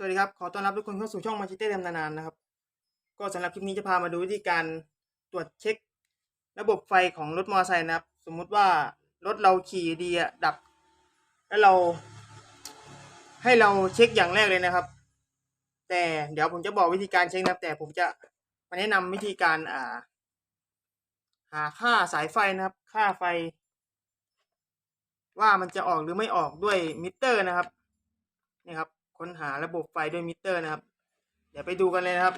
สวัสดีครับ ขอต้อนรับทุกคนเข้าสู่ช่องมาชิเต้เดมนานๆนะครับ ก็สำหรับคลิปนี้จะพามาดูวิธีการตรวจเช็ค ระบบไฟของรถมอเตอร์ไซค์นะครับ สมมุติว่ารถเราขี่ดีอะดับ แล้วเรา ให้เราเช็คอย่างแรกเลยนะครับ แต่เดี๋ยวผมจะบอกวิธีการเช็คนะครับแต่ผมจะมาแนะนำวิธีการอ่า หาค่าสายไฟนะครับ ค่าไฟ ว่ามันจะออกหรือไม่ออกด้วยมิเตอร์นะครับนี่ครับ ค้นหาระบบไฟด้วยมิเตอร์นะครับ เดี๋ยวไปดูกันเลยนะครับ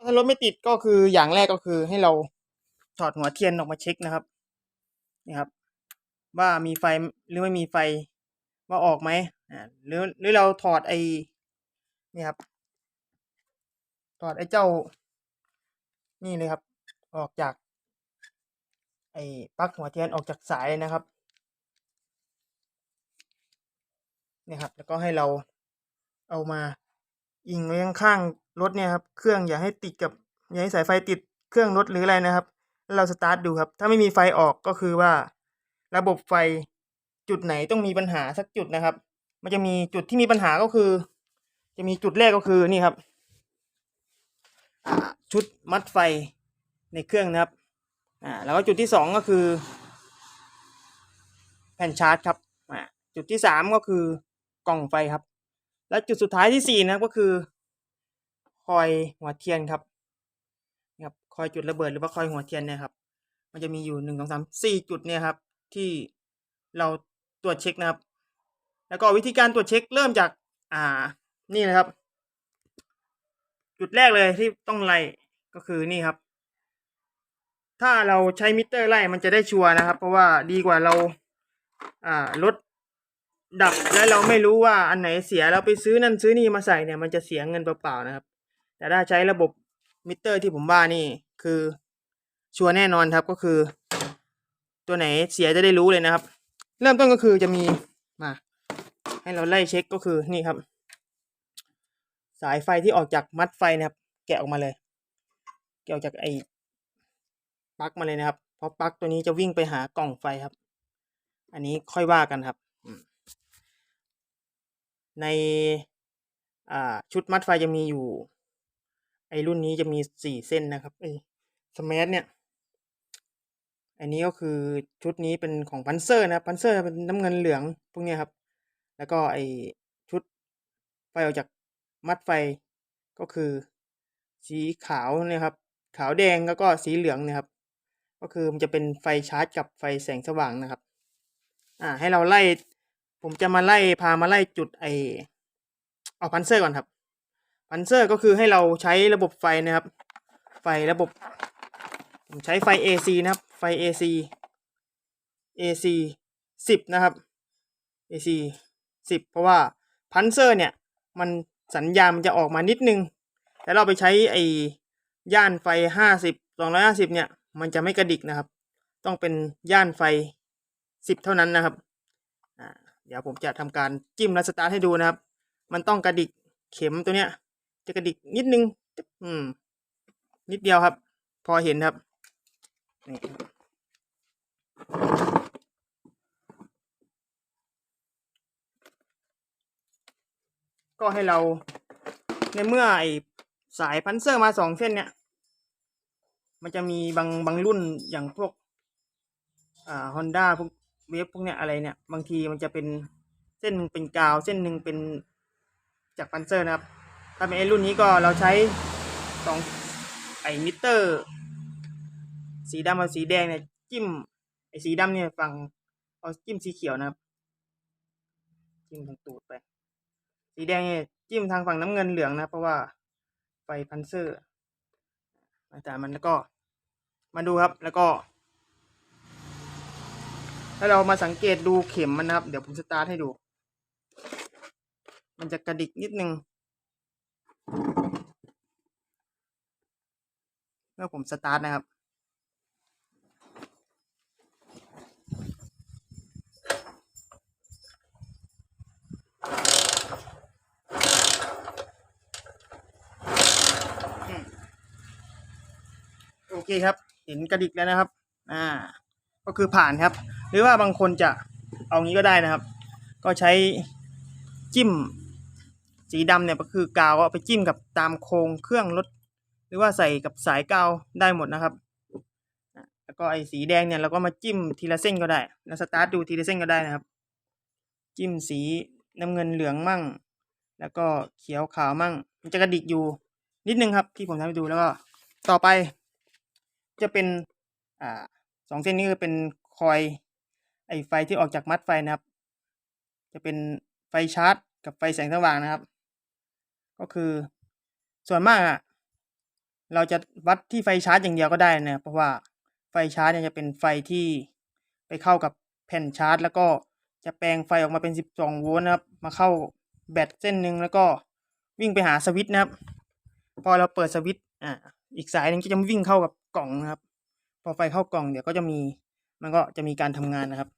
ถ้ารถไม่ติดก็คืออย่างแรกก็คือให้เราถอดหัวเทียนออกมาเช็คนะครับนี่ครับ ว่ามีไฟหรือไม่มีไฟว่าออกไหมอ่าหรือหรือเราถอดไอ้นี่ครับ ถอดไอ้เจ้า นี่เลยครับ ออกจาก ไอ้ปลั๊กหัวเทียนออกจากสายเลยนะครับ เนี่ยครับ แล้วก็ให้เราเอามาอิงไว้ข้างรถเนี่ยครับ เครื่องอย่าให้ติดกับ อย่าให้สายไฟติดเครื่องรถหรืออะไรนะครับ เราสตาร์ทดูครับ ถ้าไม่มีไฟออกก็คือว่า ระบบไฟจุดไหนต้องมีปัญหาสักจุดนะครับ มันจะมีจุดที่มีปัญหาก็คือ จะมีจุดแรกก็คือนี่ครับชุดมัดไฟในเครื่องนะครับ อ่า แล้วก็จุดที่สองก็คือ แผ่นชาร์จครับ อ่า จุดที่สามก็คือ กล่องไฟครับ และจุดสุดท้ายที่สี่นะก็คือ คอยหัวเทียนครับนะครับคอยจุดระเบิดหรือว่าคอยหัวเทียนเนี่ยครับ มันจะมีอยู่หนึ่งสองสามสี่จุดเนี่ยครับ ที่เราตรวจเช็คนะครับ แล้วก็วิธีการตรวจเช็คเริ่มจาก อ่า นี่นะครับ จุดแรกเลยที่ต้องไล่ก็คือนี่ครับ ถ้าเราใช้มิเตอร์ไล่มันจะได้ชัวร์นะครับ เพราะว่าดีกว่าเรา อ่ารถ ดับแล้วเราไม่รู้ว่าอันไหนเสียเราไปซื้อนั่นซื้อนี่มาใส่เนี่ยมันจะเสียเงินเปล่าๆนะครับ แต่ถ้าใช้ระบบมิเตอร์ที่ผมว่านี่คือชัวร์แน่นอนครับก็คือ ตัวไหนเสียจะได้รู้เลยนะครับ เริ่มต้นก็คือจะมีมาให้เราไล่เช็คก็คือนี่ครับ สายไฟที่ออกจากมัดไฟนะครับ แกะออกมาเลย แกะออกจากไอ้ปลั๊กมาเลยนะครับ เพราะปลั๊กตัวนี้จะวิ่งไปหากล่องไฟครับ อันนี้ค่อยว่ากันครับ ในชุดมัดไฟจะมีอยู่ ไอรุ่นนี้จะมีสี่เส้นนะครับไอสมาร์ทเนี่ย อันนี้ก็คือชุดนี้เป็นของพันเซอร์นะครับพันเซอร์เป็นน้ำเงินเหลืองพวกนี้ครับ แล้วก็ไอชุดไฟออกจากมัดไฟก็คือสีขาวเนี่ยครับ ขาวแดงแล้วก็สีเหลืองเนะครับ ก็คือมันจะเป็นไฟชาร์จกับไฟแสงสว่างนะครับ อ่า ให้เราไล่ ผมจะมาไล่พามาไล่จุดไอเอาพันเซอร์ก่อนครับ พันเซอร์ก็คือให้เราใช้ระบบไฟนะครับ ไฟระบบ ผมใช้ไฟ AC นะครับ ไฟ AC AC สิบนะครับ AC สิบเพราะว่าพันเซอร์เนี่ย มันสัญญาณมันจะออกมานิดนึง แต่เราไปใช้ไอ้ย่านไฟห้าสิบสองร้อยห้าสิบเนี่ย มันจะไม่กระดิกนะครับ ต้องเป็นย่านไฟสิบเท่านั้นนะครับ เดี๋ยวผมจะทำการจิ้มและสตาร์ทให้ดูนะครับ มันต้องกระดิกเข็มตัวเนี้ย จะกระดิกนิดนึง อืม นิดเดียวครับ พอเห็นครับนี่ก็ให้เราในเมื่อไอสายพันเซอร์มาสองเส้นเนี่ย มันจะมีบางบางรุ่นอย่างพวกอ่าฮอนด้าพวก เวฟพวกเนี้ยอะไรเนี่ย บางทีมันจะเป็นเส้นหนึ่งเป็นกาว เส้นหนึ่งเป็นจากพันเซอร์นะครับ ถ้าเป็นไอรุ่นนี้ก็เราใช้สองไอมิเตอร์ สีดำกับสีแดงเนี่ยจิ้มไอสีดำเนี่ยฝั่งเอาจิ้มสีเขียวนะครับจิ้มทางตูดไป สีแดงเนี่ยจิ้มทางฝั่งน้ำเงินเหลืองนะ เพราะว่าไฟพันเซอร์มาจากมันแล้วก็มาดูครับแล้วก็ ถ้าเรามาสังเกตดูเข็มมันนะครับ เดี๋ยวผมสตาร์ทให้ดู มันจะกระดิกนิดนึงเมื่อผมสตาร์ทนะครับ โอเคครับ เห็นกระดิกแล้วนะครับ อ่า ก็คือผ่านครับหรือว่าบางคนจะเอางี้ก็ได้นะครับ ก็ใช้จิ้ม สีดำเนี่ยก็คือกาวเอาไปจิ้มกับตามโครงเครื่องรถ หรือว่าใส่กับสายกาวได้หมดนะครับ แล้วก็ไอ้สีแดงเนี่ยเราก็มาจิ้มทีละเส้นก็ได้ แล้วสตาร์ทดูทีละเส้นก็ได้นะครับ จิ้มสีน้ำเงินเหลืองมั่ง แล้วก็เขียวขาวมั่ง มันจะกระดิกอยู่นิดนึงครับที่ผมทำให้ดูแล้วก็ต่อไปจะเป็นอ่าสองเส้นนี้ก็เป็นคอย ไอไฟที่ออกจากมัดไฟนะครับ จะเป็นไฟชาร์จ กับไฟแสงสว่างนะครับ ก็คือส่วนมากอะเราจะวัดที่ไฟชาร์จอย่างเดียวก็ได้นะเพราะว่าไฟชาร์จเนี่ยจะเป็นไฟที่ไปเข้ากับแผ่นชาร์จ แล้วก็จะแปลงไฟออกมาเป็น 12 โวลต์นะครับ มาเข้าแบตเส้นหนึ่งแล้วก็วิ่งไปหาสวิตช์นะครับ พอเราเปิดสวิตช์อ่าอีกสายหนึ่งก็จะวิ่งเข้ากับกล่องนะครับ พอไฟเข้ากล่องเดี๋ยวก็จะมี มันก็จะมีการทำงานนะครับ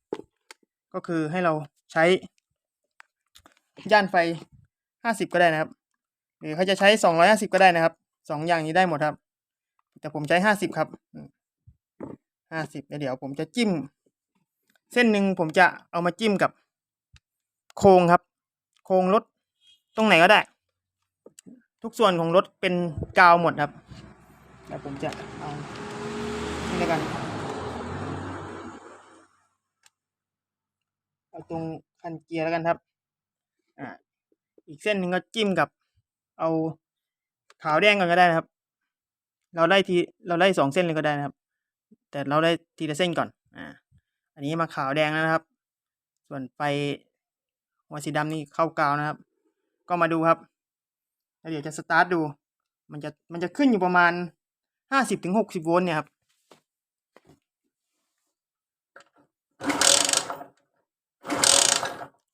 ก็คือให้เราใช้ย่านไฟ 50 ก็ได้นะครับ หรือเขาจะใช้ 250 ก็ได้นะครับสองอย่างนี้ได้หมดครับ แต่ผมใช้ 50 ครับอืม50แล้วเดี๋ยวผมจะจิ้ม เส้นหนึ่งผมจะเอามาจิ้มกับโครงครับ โครงรถตรงไหนก็ได้ ทุกส่วนของรถเป็นกาวหมดครับแล้วผมจะเอานี่แล้วกัน เอาตรงคันเกียร์แล้วกันครับอ่าอีกเส้นหนึ่งก็จิ้มกับ เอาขาวแดงก่อนก็ได้นะครับ เราไล่ทีเราไล่สองเส้นเลยก็ได้นะครับ แต่เราได้ทีละเส้นก่อนอ่าอันนี้มาขาวแดงแล้วนะครับ ส่วนไฟหัวสีดำนี่เข้ากาวนะครับ ก็มาดูครับแล้วเดี๋ยวจะสตาร์ทดู มันจะมันจะขึ้นอยู่ประมาณห้าสิบถึงหกสิบโวลต์เนี่ยครับ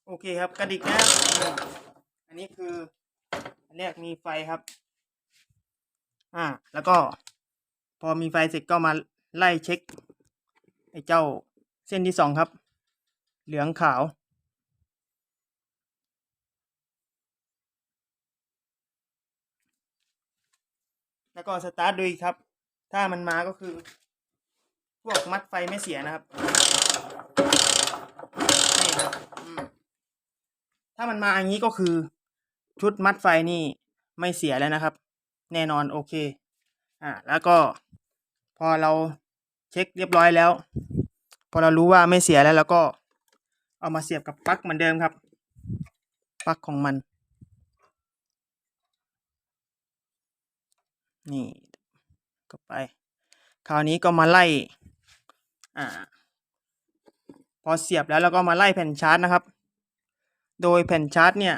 โอเคครับกระดิกนะอันนี้คืออันแรกมีไฟครับ อ่า แล้วก็ พอมีไฟเสร็จก็มาไล่เช็คไอ้เจ้าเส้นที่สองครับ เหลืองขาวแล้วก็สตาร์ทดูอีกครับ ถ้ามันมาก็คือ พวกมัดไฟไม่เสียนะครับ นี่ครับ ถ้ามันมาอย่างนี้ก็คือ ชุดมัดไฟนี่ไม่เสียแล้วนะครับ แน่นอนโอเค อ่า แล้วก็พอเราเช็คเรียบร้อยแล้ว พอเรารู้ว่าไม่เสียแล้วเราก็เอามาเสียบกับปลั๊กเหมือนเดิมครับปลั๊กของมันนี่ก็ไป คราวนี้ก็มาไล่อ่า พอเสียบแล้วเราก็มาไล่แผ่นชาร์จนะครับ โดยแผ่นชาร์จเนี่ย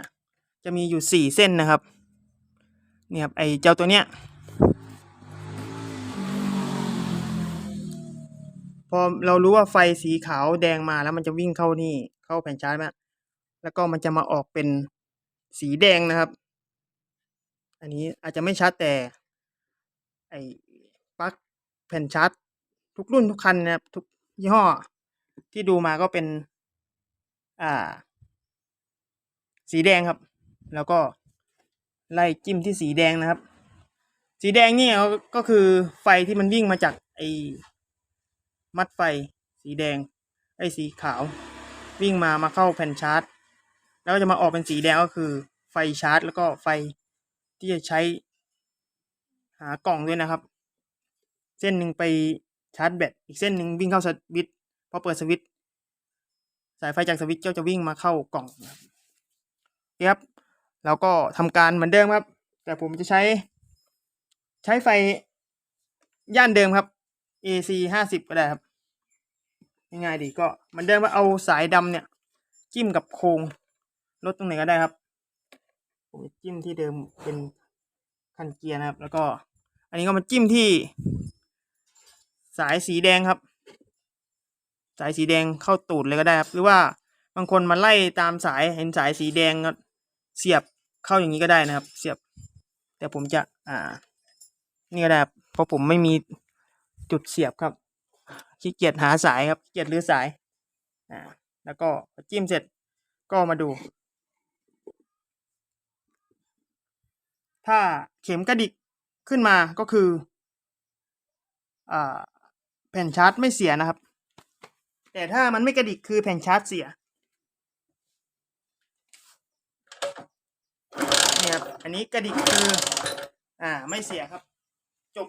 จะมีอยู่สี่เส้นนะครับเนี่ยครับไอเจ้าตัวเนี้ยพอเรารู้ว่าไฟสีขาวแดงมาแล้วมันจะวิ่งเข้านี่เข้าแผ่นชาร์จมาแล้วก็มันจะมาออกเป็นสีแดงนะครับ อันนี้อาจจะไม่ชัดแต่ ไอ้ปลั๊กแผ่นชาร์จทุกรุ่นทุกคันนะครับทุกยี่ห้อที่ดูมาก็เป็น อ่า สีแดงครับ แล้วก็ไล่จิ้มที่สีแดงนะครับ สีแดงนี่ก็คือไฟที่มันวิ่งมาจากไอ้มัดไฟ สีแดง ไอ้สีขาว วิ่งมามาเข้าแผ่นชาร์จ แล้วก็จะมาออกเป็นสีแดงก็คือ ไฟชาร์จ แล้วก็ไฟที่จะใช้ หากล่องด้วยนะครับ เส้นหนึ่งไปชาร์จแบตอีกเส้นหนึ่งวิ่งเข้าสวิตช์พอเปิดสวิตช์สายไฟจากสวิตช์ก็จะวิ่งมาเข้ากล่องนะครับ ครับเราก็ทำการเหมือนเดิมครับ แต่ผมจะใช้ ใช้ไฟย่านเดิมครับ AC ห้าสิบก็ได้ครับง่ายๆดีก็เหมือนเดิมว่าเอาสายดำเนี่ย จิ้มกับโครงรถตรงไหนก็ได้ครับผมจะจิ้มที่เดิมเป็นคันเกียร์นะครับ แล้วก็ อันนี้ก็มาจิ้มที่ สายสีแดงครับ สายสีแดงเข้าตูดเลยก็ได้ครับ หรือว่าบางคนมาไล่ตามสายเห็นสายสีแดงก็ เสียบเข้าอย่างนี้ก็ได้นะครับ เสียบ แต่ผมจะอ่า นี่ก็ได้ครับเพราะผมไม่มีจุดเสียบครับขี้เกียจหาสายครับขี้เกียจรื้อสายอ่าแล้วก็จิ้มเสร็จก็มาดู ถ้าเข็มกระดิกขึ้นมาก็คืออ่าแผ่นชาร์จไม่เสียนะครับ แต่ถ้ามันไม่กระดิกคือแผ่นชาร์จเสีย นี่ครับอันนี้กระดิกคืออ่าไม่เสียครับ จบ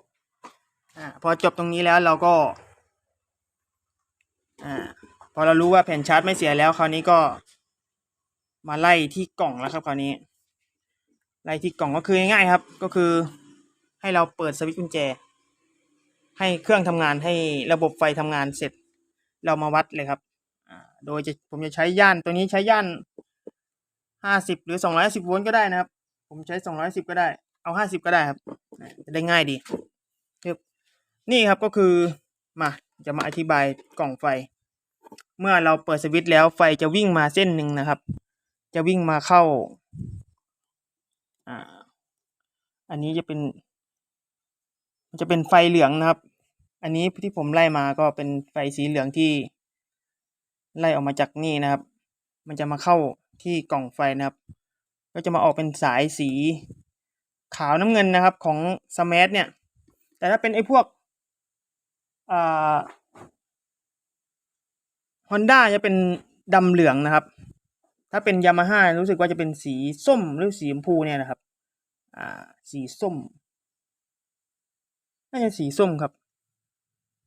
อ่าพอจบตรงนี้แล้วเราก็อ่าพอเรารู้ว่าแผ่นชาร์จไม่เสียแล้วคราวนี้ก็มาไล่ที่กล่องแล้วครับคราวนี้ ไล่ที่กล่องก็คือง่ายๆครับ ก็คือให้เราเปิดสวิตช์กุญแจ ให้เครื่องทำงานให้ระบบไฟทำงานเสร็จ เรามาวัดเลยครับโดยจะผมจะใช้ย่านตัวนี้ใช้ย่านห้าสิบหรือสองร้อยสิบโวลต์ก็ได้นะครับ ผมใช้สองร้อยสิบก็ได้ เอาห้าสิบก็ได้ครับจะได้ง่ายดีนี่ครับก็คือมาจะมาอธิบายกล่องไฟ เมื่อเราเปิดสวิตช์แล้วไฟจะวิ่งมาเส้นหนึ่งนะครับ จะวิ่งมาเข้าอ่าอันนี้จะเป็นจะเป็นไฟเหลืองนะครับ อันนี้ที่ผมไล่มาก็เป็นไฟสีเหลืองที่ ไล่ออกมาจากนี่นะครับ มันจะมาเข้าที่กล่องไฟนะครับ ก็จะมาออกเป็นสายสีขาวน้ำเงินนะครับของสมาร์ทเนี่ย แต่ถ้าเป็นไอ้พวกฮอนด้าจะเป็นดำเหลืองนะครับ ถ้าเป็นยามาฮ่ารู้สึกว่าจะเป็นสีส้มหรือสีชมพูเนี่ยนะครับ อ่า สีส้ม น่าจะสีส้มครับ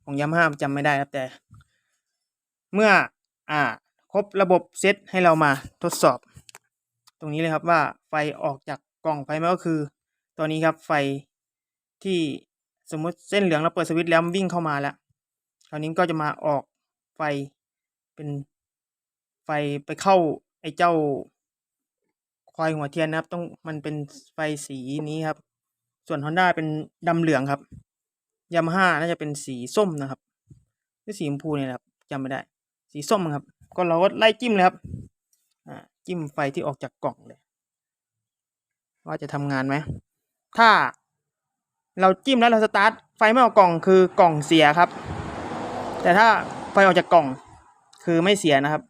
ของยามาฮ่าจำไม่ได้ครับแต่ เมื่อ อ่า ครบระบบเซตให้เรามาทดสอบ ตรงนี้เลยครับว่าไฟออกจากกล่องไฟไหมก็คือ ตัวนี้ครับไฟที่สมมติเส้นเหลืองเราเปิดสวิตช์แล้ววิ่งเข้ามาแล้วคราวนี้ก็จะมาออกไฟเป็นไฟไปเข้าไอ้เจ้าควายหัวเทียนนะครับ ต้องมันเป็นไฟสีนี้ครับ ส่วน Honda เป็นดำเหลืองครับยามาฮ่าน่าจะเป็นสีส้มนะครับหรือสีชมพูเนี่ยครับจำไม่ได้ สีส้มครับ ก็เราก็ไล่จิ้มเลยครับ จิ้มไฟที่ออกจากกล่องเลย ว่าจะทำงานไหม ถ้าเราจิ้มแล้วเราสตาร์ทไฟไม่ออกกล่องคือกล่องเสียครับ แต่ถ้าไฟออกจากกล่องคือไม่เสียนะครับ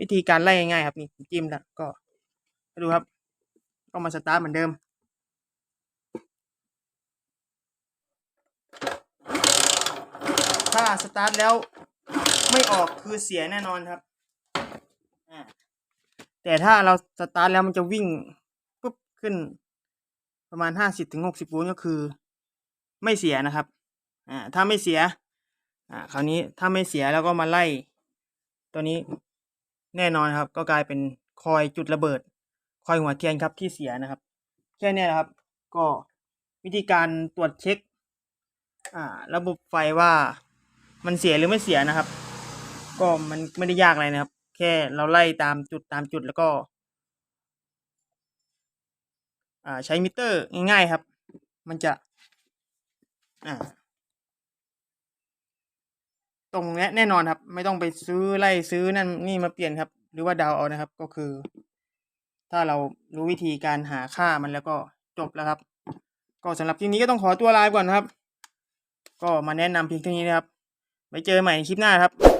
วิธีการไล่ง่ายครับนี่จิ้มแล้วก็ดูครับ ก็มาสตาร์ทเหมือนเดิมถ้าสตาร์ทแล้วไม่ออกคือเสียแน่นอนครับ อ่า แต่ถ้าเราสตาร์ทแล้วมันจะวิ่งปุ๊บขึ้น ประมาณห้าสิบถึงหกสิบโวลต์ก็คือ ไม่เสียนะครับ อ่า ถ้าไม่เสีย อ่า คราวนี้ถ้าไม่เสียแล้วก็มาไล่ ตัวนี้แน่นอนครับ ก็กลายเป็นคอยจุดระเบิด คอยหัวเทียนครับที่เสียนะครับ แค่นี้นะครับ ก็วิธีการตรวจเช็ค อ่า ระบบไฟว่ามันเสียหรือไม่เสียนะครับ ก็มันไม่ได้ยากอะไรนะครับ แค่เราไล่ตามจุดตามจุดแล้วก็ อ่าใช้มิเตอร์ง่ายๆครับ มันจะ อ่า ตรงนี้แน่นอนครับ ไม่ต้องไปซื้อไล่ซื้อนั่นนี่มาเปลี่ยนครับ หรือว่าดาวเอานะครับ ก็คือ ถ้าเรารู้วิธีการหาค่ามันแล้วก็จบแล้วครับ ก็สำหรับคลิปนี้ก็ต้องขอตัวลาไปก่อนนะครับ ก็มาแนะนำเพียงเท่านี้นะครับไว้เจอใหม่ในคลิปหน้าครับ